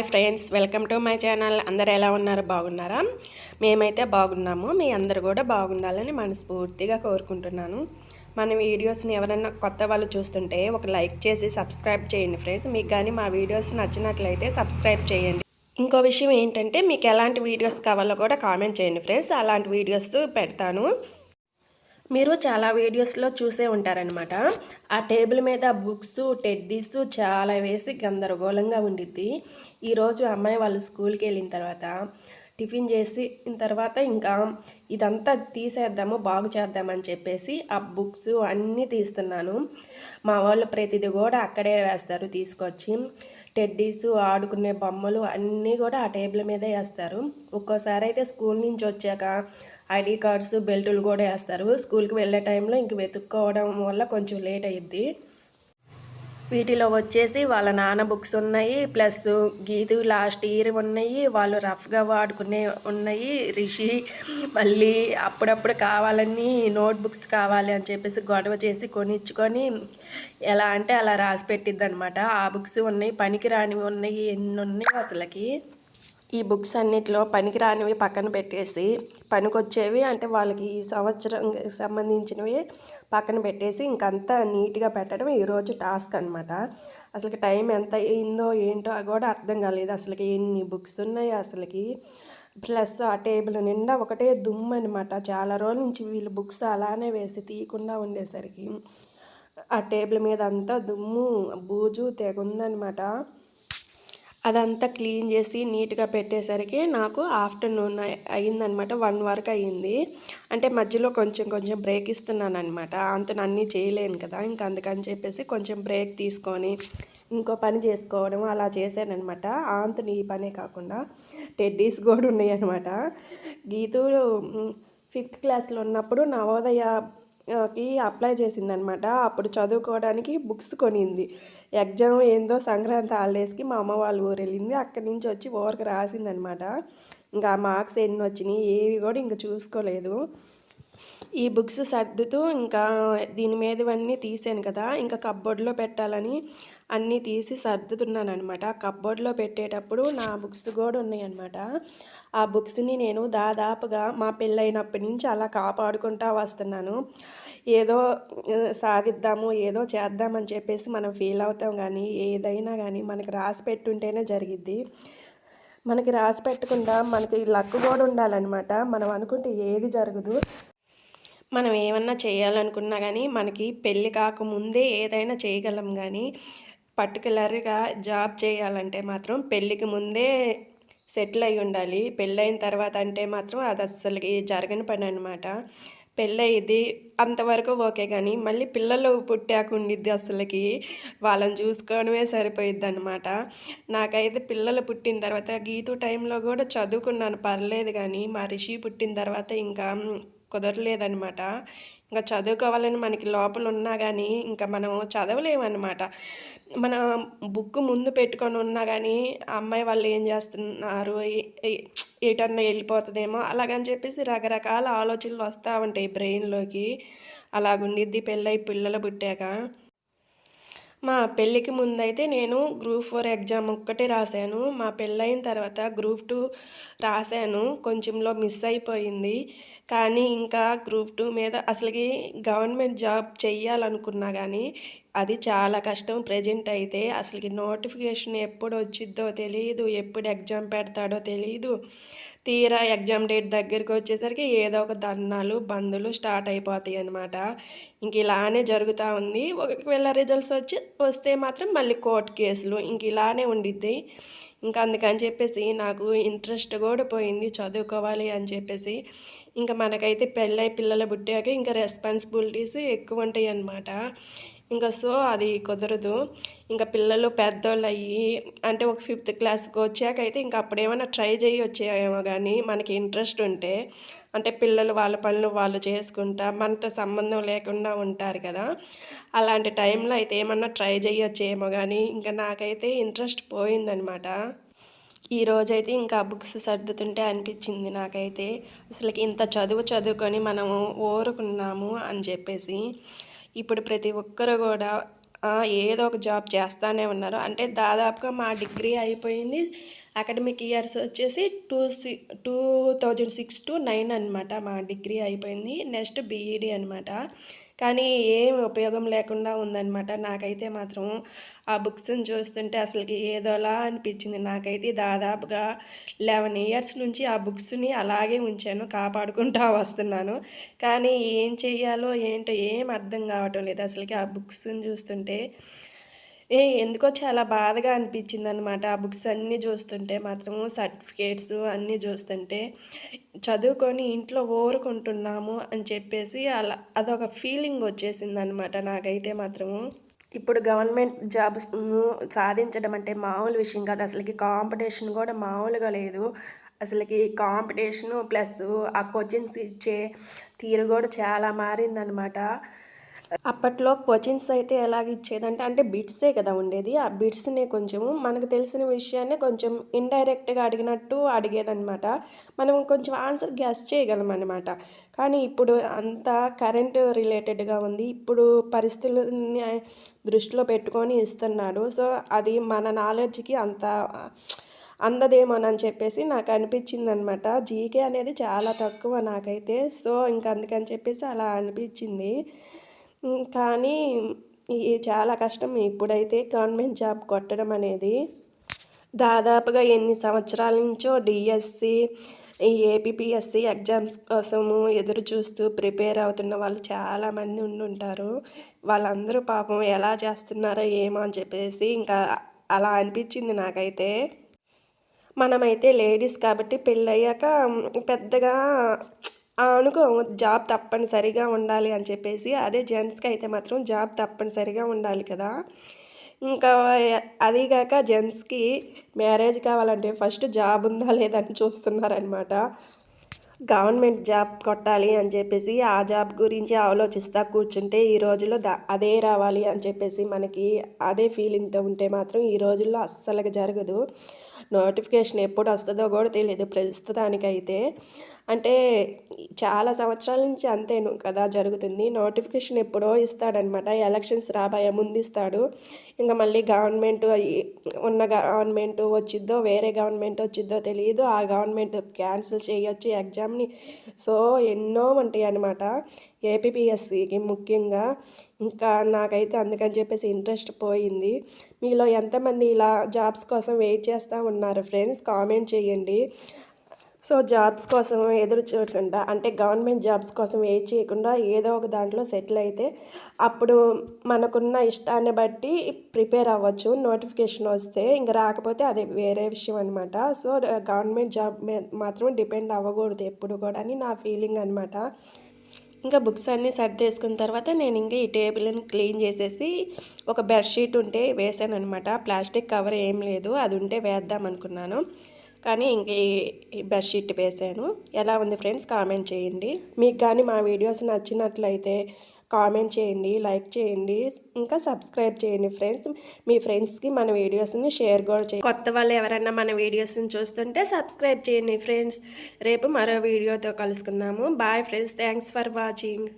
Hi friends welcome to my channel. అందరు ఎలా ఉన్నారు? బాగున్నారా? మేమైతే బాగున్నాము. మీ అందరు కూడా బాగుండాలని మనస్ఫూర్తిగా కోరుకుంటున్నాను. మన వీడియోస్ని ఎవరైనా కొత్త వాళ్ళు చూస్తుంటే ఒక లైక్ చేసి సబ్స్క్రైబ్ చేయండి ఫ్రెండ్స్. మీకు కానీ మా వీడియోస్ నచ్చినట్లయితే సబ్స్క్రైబ్ చేయండి. ఇంకో విషయం ఏంటంటే మీకు ఎలాంటి వీడియోస్ కావాలో కూడా కామెంట్ చేయండి ఫ్రెండ్స్. అలాంటి వీడియోస్ పెడతాను. మీరు చాలా వీడియోస్లో చూసే ఉంటారనమాట ఆ టేబుల్ మీద బుక్స్ టెడ్డీస్ చాలా వేసి గందరగోళంగా ఉండిద్ది. ఈరోజు అమ్మాయి వాళ్ళు స్కూల్కి వెళ్ళిన తర్వాత టిఫిన్ చేసి తర్వాత ఇంకా ఇదంతా తీసేద్దాము బాగు చేద్దామని చెప్పేసి ఆ బుక్స్ అన్నీ తీస్తున్నాను. మా వాళ్ళు ప్రతిదీ కూడా అక్కడే వేస్తారు తీసుకొచ్చి. టెడ్డీస్ ఆడుకునే బొమ్మలు అన్నీ కూడా ఆ టేబుల్ మీదే వేస్తారు. ఒక్కోసారి అయితే స్కూల్ నుంచి వచ్చాక ఐడి కార్డ్స్ బెల్టులు కూడా వేస్తారు. స్కూల్కి వెళ్ళే టైంలో ఇంక వెతుక్కోవడం వల్ల కొంచెం లేట్ అయ్యిద్ది వీటిలో వచ్చేసి వాళ్ళ నాన్న బుక్స్ ఉన్నాయి ప్లస్ గీతు లాస్ట్ ఇయర్ ఉన్నాయి వాళ్ళు రఫ్గా వాడుకునే ఉన్నాయి. రిషి మళ్ళీ అప్పుడప్పుడు కావాలని నోట్బుక్స్ కావాలి అని చెప్పేసి గొడవ చేసి కొనిచ్చుకొని ఎలా అంటే అలా రాసి పెట్టిద్ది అనమాట ఆ బుక్స్ ఉన్నాయి పనికి రానివి ఉన్నాయి ఎన్ని ఉన్నాయి అసలుకి. ఈ బుక్స్ అన్నిటిలో పనికిరానివి పక్కన పెట్టేసి పనికొచ్చేవి అంటే వాళ్ళకి ఈ సంవత్సరం సంబంధించినవి పక్కన పెట్టేసి ఇంకంతా నీట్గా పెట్టడం ఈరోజు టాస్క్ అనమాట అసలుకి టైం ఎంత అయిందో ఏంటో కూడా అర్థం కాలేదు. అసలుకి ఎన్ని బుక్స్ ఉన్నాయి అసలుకి. ప్లస్ ఆ టేబుల్ నిండా ఒకటే దుమ్ము అనమాట చాలా రోజుల నుంచి వీళ్ళు బుక్స్ అలానే వేసి తీయకుండా ఉండేసరికి. ఆ టేబుల్ మీద అంతా దుమ్ము బూజు తెగుందనమాట అదంతా క్లీన్ చేసి నీట్గా పెట్టేసరికి నాకు ఆఫ్టర్నూన్ అయిందనమాట. వన్ వరకు అయ్యింది. అంటే మధ్యలో కొంచెం కొంచెం బ్రేక్ ఇస్తున్నాను అనమాట అంత అన్నీ చేయలేను కదా. ఇంకా అందుకని చెప్పేసి కొంచెం బ్రేక్ తీసుకొని ఇంకో పని చేసుకోవడం అలా చేశానమాట ఆంతని ఈ పనే కాకుండా టెడ్డీస్ కూడా ఉన్నాయి అనమాట గీతు ఫిఫ్త్ క్లాస్లో ఉన్నప్పుడు నవోదయ కి అప్లై చేసిందనమాట. అప్పుడు చదువుకోవడానికి బుక్స్ కొనింది. ఎగ్జామ్ ఏందో సంక్రాంతి హాలిడేస్కి మా అమ్మ వాళ్ళ ఊరు వెళ్ళింది అక్కడి నుంచి వచ్చి ఓవర్కి రాసిందనమాట. ఇంకా మార్క్స్ ఎన్ని వచ్చినాయి ఏవి కూడా ఇంకా చూసుకోలేదు. ఈ బుక్స్ సర్దుతూ ఇంకా దీని మీదవన్నీ తీసాను కదా ఇంకా కబ్బోర్డ్లో పెట్టాలని అన్నీ తీసి సర్దుతున్నాను అనమాట కబ్బోర్డ్లో పెట్టేటప్పుడు నా బుక్స్ కూడా ఉన్నాయన్నమాట. ఆ బుక్స్ని నేను దాదాపుగా మా పెళ్ళైనప్పటి నుంచి అలా కాపాడుకుంటా వస్తున్నాను. ఏదో సాధిద్దాము ఏదో చేద్దామని చెప్పేసి మనం ఫీల్ అవుతాం కానీ ఏదైనా కానీ మనకు రాసి పెట్టుంటేనే జరిగిద్ది. మనకి రాసి పెట్టకుండా మనకి లక్ కూడా ఉండాలన్నమాట. మనం అనుకుంటే ఏది జరగదు. మనం ఏమన్నా చేయాలనుకున్నా కానీ మనకి పెళ్ళి కాకముందే ఏదైనా చేయగలం కానీ పర్టికులర్గా జాబ్ చేయాలంటే మాత్రం పెళ్ళికి ముందే సెటిల్ అయి ఉండాలి. పెళ్ళైన తర్వాత అంటే మాత్రం అది అస్సలకి జరగని పని అనమాట పెళ్ళయ్యిద్ది అంతవరకు ఓకే కానీ మళ్ళీ పిల్లలు పుట్టాక ఉండిద్ది అసలుకి వాళ్ళని చూసుకోవడమే సరిపోయిద్ది అనమాట నాకైతే పిల్లలు పుట్టిన తర్వాత గీతు టైంలో కూడా చదువుకున్నాను పర్లేదు కానీ మా రిషి పుట్టిన తర్వాత ఇంకా కుదరలేదనమాట ఇంకా చదువుకోవాలని మనకి లోపల ఉన్నా కానీ ఇంకా మనం చదవలేమన్నమాట. మన బుక్ ముందు పెట్టుకొని ఉన్నా కానీ అమ్మాయి వాళ్ళు ఏం చేస్తున్నారు? ఎటన్నా వెళ్ళిపోతుందేమో? అలాగని చెప్పేసి రకరకాల ఆలోచనలు వస్తూ ఉంటాయి బ్రెయిన్లోకి. అలాగుండిద్ది పెళ్ళై పిల్లలు పుట్టాక. మా పెళ్ళికి ముందైతే నేను గ్రూప్ ఫోర్ ఎగ్జామ్ ఒక్కటే రాశాను. మా పెళ్ళైన తర్వాత గ్రూప్ టూ రాశాను. కొంచెంలో మిస్ అయిపోయింది. కానీ ఇంకా గ్రూప్ టూ మీద అసలుకి గవర్నమెంట్ జాబ్ చెయ్యాలనుకున్నా కానీ అది చాలా కష్టం. ప్రజెంట్ అయితే అసలుకి నోటిఫికేషన్ ఎప్పుడు వచ్చిద్దో తెలియదు ఎప్పుడు ఎగ్జామ్ పెడతాడో తెలియదు తీరా ఎగ్జామ్ డేట్ దగ్గరికి వచ్చేసరికి ఏదో ఒక ధర్నాలు బందులు స్టార్ట్ అయిపోతాయి అనమాట ఇంక ఇలానే జరుగుతూ ఉంది. ఒకవేళ రిజల్ట్స్ వచ్చి వస్తే మాత్రం మళ్ళీ కోర్టు కేసులు ఇంక ఇలానే ఉండిద్ది. ఇంకా అందుకని చెప్పేసి నాకు ఇంట్రెస్ట్ కూడా పోయింది చదువుకోవాలి అని చెప్పేసి. ఇంకా మనకైతే పెళ్ళై పిల్లలు పుట్టాక ఇంకా రెస్పాన్సిబిలిటీస్ ఎక్కువ ఉంటాయి అన్నమాట ఇంకా సో అది కుదరదు. ఇంకా పిల్లలు పెద్దోళ్ళు అయ్యి అంటే ఒక ఫిఫ్త్ క్లాస్కి వచ్చాక అయితే ఇంకా అప్పుడు ఏమైనా ట్రై చేయొచ్చేమో కానీ మనకి ఇంట్రెస్ట్ ఉంటే అంటే పిల్లలు వాళ్ళ పనులు వాళ్ళు చేసుకుంటా మనతో సంబంధం లేకుండా ఉంటారు కదా. అలాంటి టైంలో అయితే ఏమన్నా ట్రై చేయొచ్చేమో కానీ ఇంకా నాకైతే ఇంట్రెస్ట్ పోయిందనమాట. ఈ రోజైతే ఇంకా బుక్స్ సర్దుతుంటే అనిపించింది నాకైతే. అసలుకి ఇంత చదువు చదువుకొని మనము ఓరుకున్నాము అని చెప్పేసి. ఇప్పుడు ప్రతి ఒక్కరు కూడా ఏదో ఒక జాబ్ చేస్తానే ఉన్నారు. అంటే దాదాపుగా మా డిగ్రీ అయిపోయింది. అకాడమిక్ ఇయర్స్ వచ్చేసి two C two thousand six to nine అనమాట మా డిగ్రీ అయిపోయింది. నెక్స్ట్ బీఈడి అనమాట కానీ ఏం ఉపయోగం లేకుండా ఉందన్నమాట. నాకైతే మాత్రం ఆ బుక్స్ని చూస్తుంటే అసలుకి ఏదోలా అనిపించింది. నాకైతే దాదాపుగా లెవెన్ ఇయర్స్ నుంచి ఆ బుక్స్ని అలాగే ఉంచాను. కాపాడుకుంటూ వస్తున్నాను. కానీ ఏం చెయ్యాలో ఏంటో ఏం అర్థం కావటం లేదు. అసలుకి ఆ బుక్స్ని చూస్తుంటే ఏ ఎందుకో చాలా బాధగా అనిపించింది అనమాట ఆ బుక్స్ అన్నీ చూస్తుంటే మాత్రము సర్టిఫికేట్స్ అన్నీ చూస్తుంటే చదువుకొని ఇంట్లో ఓరుకుంటున్నాము అని చెప్పేసి అలా అదొక ఫీలింగ్ వచ్చేసింది అనమాట నాకైతే మాత్రము. ఇప్పుడు గవర్నమెంట్ జాబ్స్ సాధించడం అంటే మామూలు విషయం కాదు. అసలుకి కాంపిటీషన్ కూడా మామూలుగా లేదు. అసలుకి కాంపిటీషను ప్లస్ ఆ కోచింగ్స్ ఇచ్చే తీరు కూడా చాలా మారిందనమాట అప్పట్లో కోచింగ్స్ అయితే ఎలాగ ఇచ్చేదంటే అంటే బిట్సే కదా ఉండేది. ఆ బిట్స్ని కొంచెము మనకు తెలిసిన విషయాన్ని కొంచెం ఇండైరెక్ట్గా అడిగినట్టు అడిగేదనమాట మనం కొంచెం ఆన్సర్ గ్యాస్ చేయగలం అనమాట కానీ ఇప్పుడు అంతా కరెంట్ రిలేటెడ్గా ఉంది. ఇప్పుడు పరిస్థితులని దృష్టిలో పెట్టుకొని ఇస్తున్నాడు. సో అది మన నాలెడ్జ్కి అంత అందదేమోనని చెప్పేసి నాకు అనిపించింది అనమాట జీకే అనేది చాలా తక్కువ నాకైతే. సో ఇంక అందుకని చెప్పేసి అలా అనిపించింది. కానీ ఈ చాలా కష్టం. ఇప్పుడైతే గవర్నమెంట్ జాబ్ కొట్టడం అనేది దాదాపుగా ఎన్ని సంవత్సరాల నుంచో డిఎస్సి ఈ ఏపీపీఎస్సి ఎగ్జామ్స్ కోసము ఎదురు చూస్తూ ప్రిపేర్ అవుతున్న వాళ్ళు చాలామంది ఉండుంటారు వాళ్ళందరూ పాపం ఎలా చేస్తున్నారో ఏమో అని చెప్పేసి ఇంకా అలా అనిపించింది నాకైతే. మనమైతే లేడీస్ కాబట్టి పెళ్ళయ్యాక పెద్దగా అనుకో జాబ్ తప్పనిసరిగా ఉండాలి అని చెప్పేసి అదే జెంట్స్కి అయితే మాత్రం జాబ్ తప్పనిసరిగా ఉండాలి కదా. ఇంకా అదీగాక జెంట్స్కి మ్యారేజ్ కావాలంటే ఫస్ట్ జాబ్ ఉందా లేదని చూస్తున్నారనమాట గవర్నమెంట్ జాబ్ కొట్టాలి అని చెప్పేసి ఆ జాబ్ గురించి ఆలోచిస్తా కూర్చుంటే ఈ రోజుల్లో అదే రావాలి అని చెప్పేసి మనకి అదే ఫీలింగ్తో ఉంటే మాత్రం ఈ రోజుల్లో అస్సలుగా జరగదు. నోటిఫికేషన్ ఎప్పుడు వస్తుందో కూడా తెలియదు ప్రస్తుతానికైతే. అంటే చాలా సంవత్సరాల నుంచి అంతేను కదా జరుగుతుంది. నోటిఫికేషన్ ఎప్పుడో ఇస్తాడనమాట. ఎలక్షన్స్ రాబోయే ముందు ఇస్తాడు. ఇంకా మళ్ళీ గవర్నమెంట్ ఉన్న గవర్నమెంట్ వచ్చిద్దో వేరే గవర్నమెంట్ వచ్చిద్దో తెలియదు ఆ గవర్నమెంట్ క్యాన్సిల్ చేయొచ్చు ఎగ్జామ్ని. సో ఎన్నో ఉంటాయి అనమాట ఏపీపీఎస్సికి ముఖ్యంగా. ఇంకా నాకైతే అందుకని చెప్పేసి ఇంట్రెస్ట్ పోయింది. మీలో ఎంతమంది ఇలా జాబ్స్ కోసం వెయిట్ చేస్తూ ఉన్నారు ఫ్రెండ్స్? కామెంట్ చేయండి. సో జాబ్స్ కోసం ఎదురు చూడకుండా అంటే గవర్నమెంట్ జాబ్స్ కోసం వెయిట్ చేయకుండా ఏదో ఒక దాంట్లో సెటిల్ అయితే అప్పుడు మనకున్న ఇష్టాన్ని బట్టి ప్రిపేర్ అవ్వచ్చు. నోటిఫికేషన్ వస్తే ఇంకా రాకపోతే అది వేరే విషయం అనమాట సో గవర్నమెంట్ జాబ్ మీద మాత్రం డిపెండ్ అవ్వకూడదు ఎప్పుడు కూడా అని నా ఫీలింగ్ అనమాట ఇంకా బుక్స్ అన్నీ సర్దేసుకున్న తర్వాత నేను ఇంకా ఈ టేబుల్ని క్లీన్ చేసేసి ఒక బెడ్షీట్ ఉంటే వేసాను అనమాట ప్లాస్టిక్ కవర్ ఏం లేదు అది ఉంటే వేద్దాం అనుకున్నాను. కానీ ఇంక ఈ బెడ్షీట్ వేసాను. ఎలా ఉంది ఫ్రెండ్స్? కామెంట్ చేయండి. మీకు కానీ మా వీడియోస్ నచ్చినట్లయితే కామెంట్ చేయండి లైక్ చేయండి ఇంకా సబ్స్క్రైబ్ చేయండి ఫ్రెండ్స్. మీ ఫ్రెండ్స్కి మన వీడియోస్ని షేర్ కూడా చేయండి. కొత్త వాళ్ళు ఎవరైనా మన వీడియోస్ని చూస్తుంటే సబ్స్క్రైబ్ చేయండి ఫ్రెండ్స్. రేపు మరో వీడియోతో కలుసుకుందాము. Bye friends. Thanks for watching.